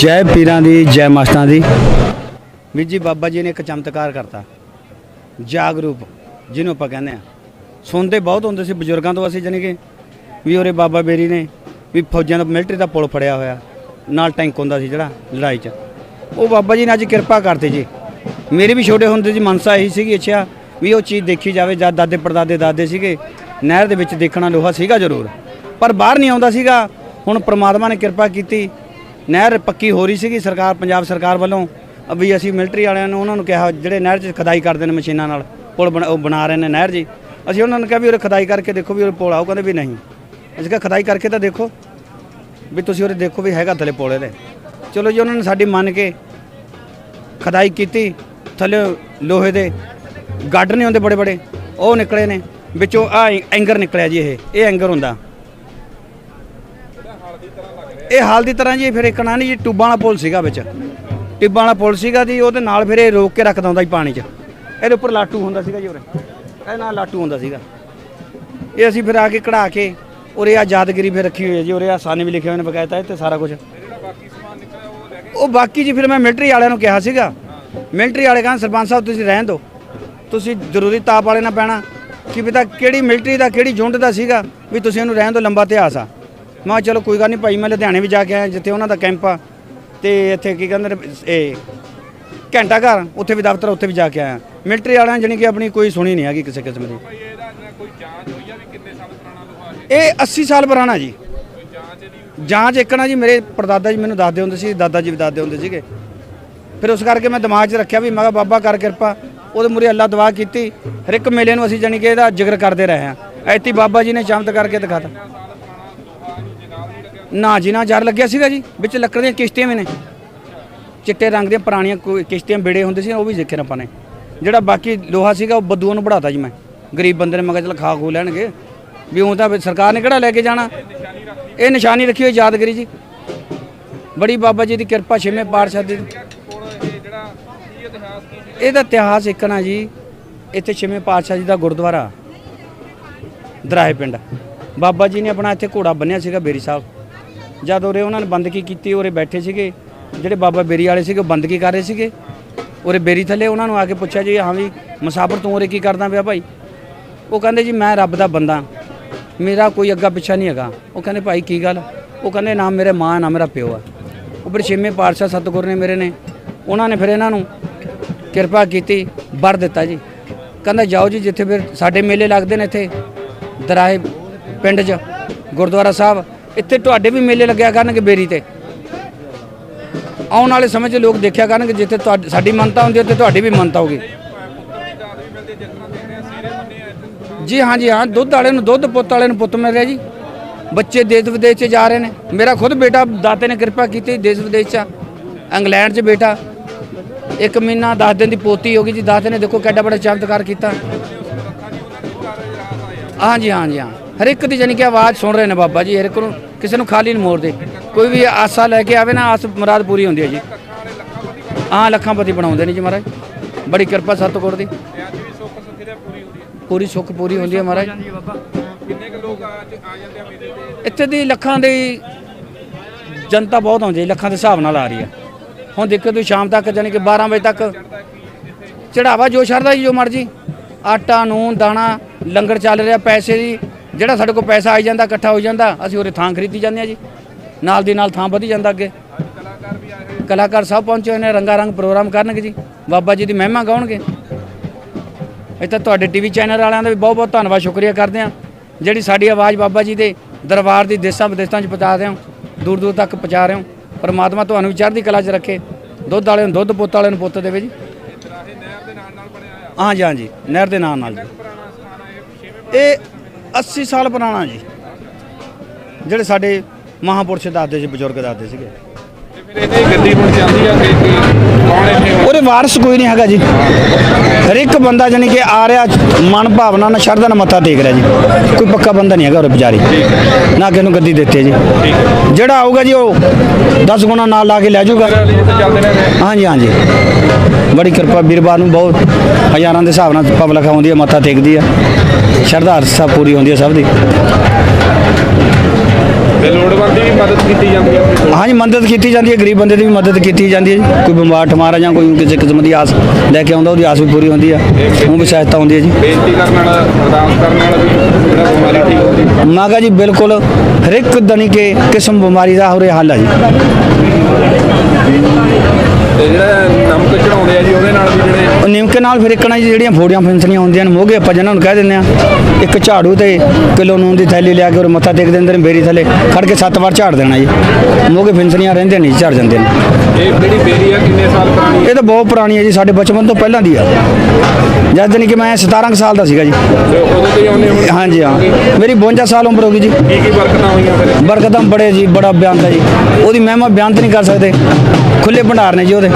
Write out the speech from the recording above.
ਜੈ ਪੀਰਾਂ ਦੀ, ਜੈ ਮਸਤਾਂ ਦੀ। ਵੀਰ ਜੀ, ਬਾਬਾ ਜੀ ਨੇ ਇੱਕ ਚਮਤਕਾਰ ਕਰਤਾ। ਜਾਗਰੂਪ ਜਿਹਨੂੰ ਆਪਾਂ ਕਹਿੰਦੇ ਆ ਸੁਣਦੇ ਬਹੁਤ ਹੁੰਦੇ ਸੀ ਬਜ਼ੁਰਗਾਂ ਤੋਂ ਅਸੀਂ, ਜਾਣੀ ਕਿ ਵੀ ਉਹਰੇ ਬਾਬਾ ਬੇਰੀ ਨੇ ਵੀ ਫੌਜਾਂ ਦਾ, ਮਿਲਟਰੀ ਦਾ ਪੁਲ ਫੜਿਆ ਹੋਇਆ। ਨਾਲ ਟੈਂਕ ਹੁੰਦਾ ਸੀ ਜਿਹੜਾ, ਲੜਾਈ 'ਚ। ਉਹ ਬਾਬਾ ਜੀ ਨੇ ਅੱਜ ਕਿਰਪਾ ਕਰਤੀ ਜੀ। ਮੇਰੇ ਵੀ ਛੋਟੇ ਹੁੰਦੇ ਜੀ ਮਨਸਾ ਇਹੀ ਸੀਗੀ, ਅੱਛਾ, ਵੀ ਉਹ ਚੀਜ਼ ਦੇਖੀ ਜਾਵੇ। ਜਦ ਦਾਦੇ, ਪੜਦਾਦੇ, ਦਾਦੇ ਸੀਗੇ, ਨਹਿਰ ਦੇ ਵਿੱਚ ਦੇਖਣਾ ਲੋਹਾ ਸੀਗਾ ਜ਼ਰੂਰ। ਪਰ ਬਾਹਰ ਨਹੀਂ ਆਉਂਦਾ ਸੀਗਾ। ਹੁਣ ਪ੍ਰਮਾਤਮਾ ਨੇ ਕਿਰਪਾ ਕੀਤੀ। ਨਹਿਰ ਪੱਕੀ ਹੋ ਰਹੀ ਸੀਗੀ ਸਰਕਾਰ, ਪੰਜਾਬ ਸਰਕਾਰ ਵੱਲੋਂ। ਵੀ ਅਸੀਂ ਮਿਲਟਰੀ ਵਾਲਿਆਂ ਨੂੰ ਉਹਨਾਂ ਨੂੰ ਕਿਹਾ, ਜਿਹੜੇ ਨਹਿਰ 'ਚ ਖਦਾਈ ਕਰਦੇ ਨੇ ਮਸ਼ੀਨਾਂ ਨਾਲ, ਪੁਲ ਬਣਾ- ਉਹ ਬਣਾ ਰਹੇ ਨੇ ਨਹਿਰ ਜੀ। ਅਸੀਂ ਉਹਨਾਂ ਨੂੰ ਕਿਹਾ ਵੀ ਉਹ ਖਦਾਈ ਕਰਕੇ ਦੇਖੋ ਵੀ ਉਹ ਪੁਲ ਆਓ ਕਹਿੰਦੇ ਵੀ ਨਹੀਂ। ਅਸੀਂ ਕਿਹਾ ਖਦਾਈ ਕਰਕੇ ਤਾਂ ਦੇਖੋ, ਵੀ ਤੁਸੀਂ ਉਹਦੇ ਦੇਖੋ ਵੀ ਹੈਗਾ ਥੱਲੇ ਪੁਲ ਇਹਦੇ। ਚਲੋ ਜੀ, ਉਹਨਾਂ ਨੇ ਸਾਡੀ ਮੰਨ ਕੇ ਖਦਾਈ ਕੀਤੀ, ਥੱਲੇ ਲੋਹੇ ਦੇ ਗੱਡ ਨੇ ਹੁੰਦੇ ਬੜੇ ਬੜੇ ਉਹ ਨਿਕਲੇ ਨੇ। ਵਿੱਚੋਂ ਆ ਐਂਗਰ ਨਿਕਲਿਆ ਜੀ ਇਹ ਇਹ ਐਂਗਰ ਹੁੰਦਾ। ਇਹ ਹਾਲ ਦੀ ਤਰ੍ਹਾਂ ਜੀ ਫਿਰ ਇੱਕ ਨਾ ਨਹੀਂ ਜੀ ਟੁੱਬਾਂ ਵਾਲਾ ਪੁਲ ਸੀਗਾ ਵਿੱਚ। ਟਿੱਬਾਂ ਵਾਲਾ ਪੁਲ ਸੀਗਾ ਜੀ, ਉਹਦੇ ਨਾਲ ਫਿਰ ਇਹ ਰੋਕ ਕੇ ਰੱਖਦਾ ਹੁੰਦਾ ਜੀ ਪਾਣੀ 'ਚ। ਇਹਦੇ ਉੱਪਰ ਲਾਟੂ ਹੁੰਦਾ ਸੀਗਾ ਜੀ ਉਰੇ। ਇਹ ਨਾਲ ਲਾਟੂ ਹੁੰਦਾ ਸੀਗਾ। ਇਹ ਅਸੀਂ ਫਿਰ ਆ ਕੇ ਕਢਾ ਕੇ ਉਰੇ ਆ ਯਾਦਗਿਰੀ ਫਿਰ ਰੱਖੀ ਹੋਈ ਹੈ ਜੀ, ਉਰੇ ਆ ਸਾਨੇ ਵੀ ਲਿਖੇ ਹੋਏ ਨੇ ਬਕਾਇਦਾ ਇੱਥੇ ਸਾਰਾ ਕੁਝ ਉਹ ਬਾਕੀ ਜੀ ਫਿਰ ਮੈਂ ਮਿਲਟਰੀ ਵਾਲਿਆਂ ਨੂੰ ਕਿਹਾ ਸੀਗਾ। ਮਿਲਟਰੀ ਵਾਲੇ ਕਹਿੰਦੇ, ਸਰਪੰਚ ਸਾਹਿਬ, ਤੁਸੀਂ ਰਹਿਣ ਦਿਓ। ਤੁਸੀਂ ਜ਼ਰੂਰੀ ਤਾਪ ਵਾਲੇ ਨਾਲ ਪੈਣਾ ਕਿ ਪਤਾ ਕਿਹੜੀ ਮਿਲਟਰੀ ਦਾ, ਕਿਹੜੀ ਜੁੰਡ ਦਾ ਸੀਗਾ, ਵੀ ਤੁਸੀਂ ਇਹਨੂੰ ਰਹਿਣ ਦਿਓ, ਲੰਬਾ ਇਤਿਹਾਸ ਆ। ਮੈਂ ਕਿਹਾ ਚਲੋ ਕੋਈ ਗੱਲ ਨਹੀਂ ਭਾਈ ਮੈਂ ਲੁਧਿਆਣੇ ਵੀ ਜਾ ਕੇ ਆਇਆ ਜਿੱਥੇ ਉਹਨਾਂ ਦਾ ਕੈਂਪ ਆ। ਤੇ ਇੱਥੇ ਕੀ ਕਹਿੰਦੇ ਨੇ ਇਹ ਘੰਟਾ ਘਰ ਉੱਥੇ ਵੀ ਦਫ਼ਤਰ ਉੱਥੇ ਵੀ ਜਾ ਕੇ ਆਇਆ। ਮਿਲਟਰੀ ਵਾਲਿਆਂ ਨੇ ਜਾਣੀ ਕਿ ਆਪਣੀ ਕੋਈ ਸੁਣੀ ਨਹੀਂ ਹੈਗੀ ਕਿਸੇ ਕਿਸਮ ਦੀ। ਇਹ 80 ਸਾਲ ਪੁਰਾਣਾ ਜੀ। ਜਾਂਚ ਇੱਕ ਨਾ ਜੀ ਮੇਰੇ ਪਰਦਾਦਾ ਜੀ ਮੈਨੂੰ ਦੱਸਦੇ ਹੁੰਦੇ ਸੀ ਦਾਦਾ ਜੀ ਵੀ ਦੱਸਦੇ ਹੁੰਦੇ ਸੀਗੇ। ਫਿਰ ਉਸ ਕਰਕੇ ਮੈਂ ਦਿਮਾਗ 'ਚ ਰੱਖਿਆ ਵੀ ਮੈਂ ਕਿਹਾ ਬਾਬਾ ਕਰ ਕਿਰਪਾ ਉਹਦੇ ਮੂਰੇ ਅੱਲਾ ਦੁਆ ਕੀਤੀ। ਹਰ ਇੱਕ ਮੇਲੇ ਨੂੰ ਅਸੀਂ ਜਾਣੀ ਕਿ ਇਹਦਾ ਜ਼ਿਕਰ ਕਰਦੇ ਰਹੇ ਹਾਂ। ਐਤੀ ਬਾਬਾ ਜੀ ਨੇ ਚਮਤ ਕਰਕੇ ਦਿਖਾਤਾ। ਨਾ ਜੀ, ਨਾ ਜਰ ਲੱਗਿਆ ਸੀਗਾ ਜੀ। ਵਿੱਚ ਲੱਕੜ ਦੀਆਂ ਕਿਸ਼ਤੀਆਂ ਵੀ ਨੇ। ਚਿੱਟੇ ਰੰਗ ਦੀਆਂ ਪੁਰਾਣੀਆਂ ਕੋਈ ਕਿਸ਼ਤੀਆਂ ਬੇੜੇ ਹੁੰਦੇ ਸੀ, ਉਹ ਵੀ ਦੇਖੇ ਨੇ ਆਪਾਂ ਨੇ। ਜਿਹੜਾ ਬਾਕੀ ਲੋਹਾ ਸੀਗਾ, ਉਹ ਬੱਦੂਆਂ ਨੂੰ ਬੜਾਤਾ ਜੀ ਮੈਂ। ਗਰੀਬ ਬੰਦੇ ਨੇ ਮੈਂ ਕਿਹਾ ਚਲ ਖਾ ਖੂ ਲੈਣਗੇ। ਵੀ ਉਹ ਤਾਂ ਸਰਕਾਰ ਨੇ ਕਿਹੜਾ ਲੈ ਕੇ ਜਾਣਾ? ਇਹ ਨਿਸ਼ਾਨੀ ਰੱਖੀ ਹੋਈ ਯਾਦਗਰੀ ਜੀ। ਬੜੀ ਬਾਬਾ ਜੀ ਦੀ ਕਿਰਪਾ, ਛੇਵੇਂ ਪਾਤਸ਼ਾਹ ਦੀ। ਇਹਦਾ ਇਤਿਹਾਸ ਇੱਕ ਨਾ ਜੀ। ਇੱਥੇ ਛੇਵੇਂ ਪਾਤਸ਼ਾਹ ਜੀ ਦਾ ਗੁਰਦੁਆਰਾ। ਦਰਾਹੇ ਪਿੰਡ। ਬਾਬਾ ਜੀ ਨੇ ਆਪਣਾ ਇੱਥੇ ਘੋੜਾ ਬੰਨਿਆ ਸੀਗਾ ਬੇਰੀ ਸਾਹਿਬ। ਜਦ ਉਰੇ ਉਹਨਾਂ ਨੇ ਬੰਦਗੀ ਕੀਤੀ, ਉਰੇ ਬੈਠੇ ਸੀਗੇ। ਜਿਹੜੇ ਬਾਬਾ ਬੇਰੀ ਵਾਲੇ ਸੀਗੇ, ਉਹ ਬੰਦਗੀ ਕਰ ਰਹੇ ਸੀਗੇ। ਉਰੇ ਬੇਰੀ ਥੱਲੇ ਉਹਨਾਂ ਨੂੰ ਆ ਕੇ ਪੁੱਛਿਆ ਜੀ, ਹਾਂ ਵੀ ਮੁਸਾਫਰ ਤੂੰ ਉਰੇ ਕੀ ਕਰਦਾ ਪਿਆ ਭਾਈ? ਉਹ ਕਹਿੰਦੇ ਜੀ, ਮੈਂ ਰੱਬ ਦਾ ਬੰਦਾ। ਮੇਰਾ ਕੋਈ ਅੱਗਾ ਪਿੱਛਾ ਨਹੀਂ ਹੈਗਾ। ਉਹ ਕਹਿੰਦੇ, ਭਾਈ ਕੀ ਗੱਲ? ਉਹ ਕਹਿੰਦੇ, ਨਾ ਮੇਰੇ ਮਾਂ, ਨਾ ਮੇਰਾ ਪਿਓ ਆ। ਉਹ ਛੇਵੇਂ ਪਾਤਸ਼ਾਹ ਸਤਿਗੁਰ ਨੇ ਮੇਰੇ ਨੇ, ਉਹਨਾਂ ਨੇ ਫਿਰ ਇਹਨਾਂ ਨੂੰ ਕਿਰਪਾ ਕੀਤੀ, ਵਰ ਦਿੱਤਾ ਜੀ। ਕਹਿੰਦਾ, ਜਾਓ ਜੀ, ਜਿੱਥੇ ਫਿਰ ਸਾਡੇ ਮੇਲੇ ਲੱਗਦੇ ਨੇ ਇੱਥੇ, ਦਰਾਹੇ ਪਿੰਡ 'ਚ, ਗੁਰਦੁਆਰਾ ਸਾਹਿਬ। ਇੱਥੇ ਤੁਹਾਡੇ ਵੀ ਮੇਲੇ ਲੱਗਿਆ ਕਰਨਗੇ ਬੇਰੀ ਤੇ। ਆਉਣ ਵਾਲੇ ਸਮੇਂ 'ਚ ਲੋਕ ਦੇਖਿਆ ਕਰਨਗੇ ਜਿੱਥੇ ਤੁਹਾਡੀ, ਸਾਡੀ ਮੰਨਤਾ ਹੁੰਦੀ ਹੈ, ਉੱਥੇ ਤੁਹਾਡੀ ਵੀ ਮੰਨਤਾ ਹੋਗੀ ਜੀ ਹਾਂ ਜੀ ਹਾਂ, ਦੁੱਧ ਵਾਲੇ ਨੂੰ, ਦੁੱਧ ਪੁੱਤ ਵਾਲੇ ਨੂੰ ਪੁੱਤ ਮਿਲ ਰਿਹਾ ਜੀ। ਬੱਚੇ ਦੇਸ਼ ਵਿਦੇਸ਼ 'ਚ ਜਾ ਰਹੇ ਨੇ। ਮੇਰਾ ਖੁਦ ਬੇਟਾ ਦਾਤੇ ਨੇ ਕਿਰਪਾ ਕੀਤੀ ਦੇਸ਼ ਵਿਦੇਸ਼ 'ਚ। ਇੰਗਲੈਂਡ 'ਚ ਬੇਟਾ। ਇੱਕ ਮਹੀਨਾ 10 ਦਿਨ ਦੀ ਪੋਤੀ ਹੋ ਗਈ ਜੀ। ਦਾਤੇ ਨੇ ਦੇਖੋ ਕਿੱਡਾ ਬੜਾ ਚਮਤਕਾਰ ਕੀਤਾ। ਹਾਂ ਜੀ ਹਾਂ ਜੀ, ਹਾਂ। ਹਰ ਇੱਕ ਦੀ ਜਾਨੀ ਕਿ ਆਵਾਜ਼ ਸੁਣ ਰਹੇ ਨੇ ਬਾਬਾ ਜੀ, ਹਰ ਇੱਕ ਨੂੰ ਕਿਸੇ ਨੂੰ ਖਾਲੀ ਨਹੀਂ ਮੋੜਦੇ। ਕੋਈ ਵੀ ਆਸਾ ਲੈ ਕੇ ਆਵੇ ਨਾ, ਆਸ ਮੁਰਾਦ ਪੂਰੀ ਹੁੰਦੀ ਹੈ ਜੀ। ਹਾਂ ਲੱਖਾਂ ਪਤੀ ਬਣਾਉਂਦੇ ਨੇ ਜੀ ਮਹਾਰਾਜ। ਬੜੀ ਕਿਰਪਾ ਸਤਿਗੁਰ ਦੀ। ਪੂਰੀ ਸੁੱਖ ਪੂਰੀ ਹੁੰਦੀ ਹੈ ਮਹਾਰਾਜ। ਇੱਥੇ ਦੀ ਲੱਖਾਂ ਦੀ ਜਨਤਾ ਬਹੁਤ ਆਉਂਦੀ ਹੈ, ਲੱਖਾਂ ਦੇ ਹਿਸਾਬ ਨਾਲ ਆ ਰਹੀ ਹੈ। ਹੁਣ ਦੇਖੋ ਤੁਸੀਂ ਸ਼ਾਮ ਤੱਕ ਜਾਨੀ ਕਿ 12 ਵਜੇ ਤੱਕ ਚੜਾਵਾ ਜੋ ਛੱਡਦਾ ਜੀ ਜੋ ਮਰਜ਼ੀ। ਆਟਾ ਨੂਨ ਦਾਣਾ, ਲੰਗਰ ਚੱਲ ਰਿਹਾ, ਪੈਸੇ ਦੀ ਜਿਹੜਾ ਸਾਡੇ ਕੋਲ ਪੈਸਾ ਆਈ ਜਾਂਦਾ ਇਕੱਠਾ ਹੋ ਜਾਂਦਾ ਅਸੀਂ ਉਰੇ ਥਾਂ ਖਰੀਦੀ ਜਾਂਦੇ ਆ ਜੀ। ਨਾਲ ਦੀ ਨਾਲ ਥਾਂ ਵਧੀ ਜਾਂਦਾ ਅੱਗੇ। ਕਲਾਕਾਰ ਸਭ ਪਹੁੰਚੇ ਹੋਏ ਨੇ ਰੰਗਾ ਰੰਗ ਪ੍ਰੋਗਰਾਮ ਕਰਨਗੇ ਜੀ। ਬਾਬਾ ਜੀ ਦੀ ਮਹਿਮਾ ਗਾਉਣਗੇ। ਇੱਥੇ ਤੁਹਾਡੇ ਟੀਵੀ ਚੈਨਲ ਵਾਲਿਆਂ ਦਾ ਵੀ ਬਹੁਤ ਬਹੁਤ ਧੰਨਵਾਦ ਸ਼ੁਕਰੀਆ ਕਰਦੇ ਆ ਜਿਹੜੀ ਸਾਡੀ ਆਵਾਜ਼ ਬਾਬਾ ਜੀ ਦੇ ਦਰਬਾਰ ਦੀ ਦੇਸ਼ਾਂ ਵਿਦੇਸ਼ਾਂ 'ਚ ਪਹੁੰਚਾ ਰਹੇ ਹੋ ਦੂਰ ਦੂਰ ਤੱਕ ਪਹੁੰਚਾ ਰਹੇ ਹੋ ਪਰਮਾਤਮਾ ਤੁਹਾਨੂੰ ਵੀ ਚੜ੍ਹਦੀ ਕਲਾ 'ਚ ਰੱਖੇ। ਦੁੱਧ ਵਾਲੇ ਨੂੰ ਦੁੱਧ ਪੁੱਤ ਵਾਲੇ ਨੂੰ ਪੁੱਤ ਦੇਵੇ ਜੀ। ਹਾਂ ਜੀ ਹਾਂ ਜੀ ਨਹਿਰ ਦੇ ਨਾਲ ਨਾਲ ਜੀ। ਇਹ 80 ਸਾਲ ਪੁਰਾਣਾ ਜੀ। ਜਿਹੜੇ ਸਾਡੇ ਮਹਾਪੁਰਸ਼ ਦੱਸਦੇ ਸੀ ਬਜ਼ੁਰਗ ਦੱਸਦੇ ਸੀਗੇ। ਫਿਰ ਇਹਦੀ ਗੱਡੀ ਹੁਣ ਚੱਲਦੀ ਆ ਕਿ ਕਿ ਵਾਰਸ ਕੋਈ ਨਹੀਂ ਹੈਗਾ ਜੀ। ਹਰ ਇੱਕ ਬੰਦਾ ਜਾਨੀ ਕਿ ਆ ਰਿਹਾ, ਮਨ ਭਾਵਨਾ ਨਾਲ, ਸ਼ਰਧਾ ਨਾਲ ਮੱਥਾ ਟੇਕ ਰਿਹਾ ਜੀ। ਕੋਈ ਪੱਕਾ ਬੰਦਾ ਨਹੀਂ ਹੈਗਾ ਉਹਦੇ ਵਿਚਾਰੀ। ਨਾ ਕਿਸੇ ਨੂੰ ਗੱਦੀ ਦਿੱਤੇ ਜੀ। ਜਿਹੜਾ ਆਊਗਾ ਜੀ, ਉਹ 10 ਗੁਣਾ ਨਾਲ ਲਾ ਕੇ ਲੈ ਜਾਊਗਾ। ਹਾਂਜੀ ਹਾਂਜੀ। ਬੜੀ ਕਿਰਪਾ, ਵੀਰਵਾਰ ਨੂੰ ਬਹੁਤ ਹਜ਼ਾਰਾਂ ਦੇ ਹਿਸਾਬ ਨਾਲ ਪਬਲਿਕ ਆਉਂਦੀ ਹੈ, ਮੱਥਾ ਟੇਕਦੀ ਹੈ। ਸ਼ਰਧਾ ਅਰਸਾ ਪੂਰੀ ਹੁੰਦੀ ਹੈ ਸਭ ਦੀ। ਤੇ ਲੋੜਵੰਦ ਦੀ ਵੀ ਮਦਦ ਕੀਤੀ ਜਾਂਦੀ ਹੈ ਆਪਣੀ ਹਾਂਜੀ ਮਦਦ ਕੀਤੀ ਜਾਂਦੀ ਹੈ ਗਰੀਬ ਬੰਦੇ ਦੀ ਵੀ ਮਦਦ ਕੀਤੀ ਜਾਂਦੀ ਹੈ ਜੀ। ਕੋਈ ਬਿਮਾਰ ਠਮਾਰਾ ਜਾਂ ਕੋਈ ਕਿਸੇ ਕਿਸਮ ਦੀ ਆਸ ਲੈ ਕੇ ਆਉਂਦਾ ਉਹਦੀ ਆਸ ਵੀ ਪੂਰੀ ਹੁੰਦੀ ਹੈ ਉਹ ਵੀ ਸਹਾਇਤਾ ਹੁੰਦੀ ਹੈ ਜੀ। ਬੇਨਤੀ ਕਰਨ ਵਾਲਾ ਅਰਦਾਸ ਕਰਨ ਵਾਲਾ ਵੀ ਜਿਹੜਾ ਬਿਮਾਰੀ ਠੀਕ ਹੁੰਦੀ ਹੈ। ਮੈਂ ਕਿਹਾ ਜੀ ਬਿਲਕੁਲ ਹਰ ਇੱਕ ਦਣੀ ਕੇ ਕਿਸਮ ਬਿਮਾਰੀ ਦਾ ਹੋਰੇ ਹੱਲ ਹੈ ਜੀ। ਨਿਮਕੇ ਨਾਲ ਫਿਰ ਇੱਕਣਾ ਜੀ ਜਿਹੜੀਆਂ ਫੋੜੀਆਂ ਫਿੰਸਣੀਆਂ ਹੁੰਦੀਆਂ ਨੇ ਮੋਗੇ ਆਪਾਂ ਜਿਹਨਾਂ ਨੂੰ ਕਹਿ ਦਿੰਦੇ ਆ ਇੱਕ ਝਾੜੂ ਤੇ ਕਿਲੋ ਨੂਨ ਦੀ ਥੈਲੀ ਲਿਆ ਕੇ ਉਹ ਮੱਥਾ ਟੇਕ ਦਿੰਦੇ ਨੇ ਬੇਰੀ ਥੱਲੇ ਖੜ ਕੇ ਸੱਤ ਵਾਰ ਝਾੜ ਦੇਣਾ ਜੀ। ਮੋਗੇ ਫਿੰਸਣੀਆਂ ਰਹਿੰਦੇ ਨਹੀਂ ਝੜ ਜਾਂਦੇ ਨੇ। ਇਹ ਜਿਹੜੀ ਬੇਰੀ ਆ ਕਿੰਨੇ ਸਾਲ ਪੁਰਾਣੀ ਹੈ ਇਹ ਤਾਂ ਬਹੁਤ ਪੁਰਾਣੀ ਹੈ ਜੀ ਸਾਡੇ ਬਚਪਨ ਤੋਂ ਪਹਿਲਾਂ ਦੀ ਆ। ਜਦ ਜਾਣੀ ਕਿ ਮੈਂ 17 ਕੁ ਸਾਲ ਦਾ ਸੀਗਾ ਜੀ। ਉਦੋਂ ਤੋਂ ਹੀ ਆਉਂਦੇ ਹੁਣ? ਹਾਂਜੀ ਹਾਂ। ਮੇਰੀ 52 ਸਾਲ ਉਮਰ ਹੋ ਗਈ ਜੀ। ਕੀ ਕੀ ਬਰਕਤਾਂ ਹੋਈਆਂ ਫਿਰ? ਬਰਕਤਾਂ ਬੜੇ ਜੀ ਬੜਾ ਬਿਆਨ ਦਾ ਜੀ। ਉਹਦੀ ਮਹਿਮਾ ਬਿਆਨ ਤੇ ਨਹੀਂ ਕਰ ਸਕਦੇ। ਖੁੱਲੇ ਭੰਡਾਰ ਨੇ ਜੀ ਉਹਦੇ।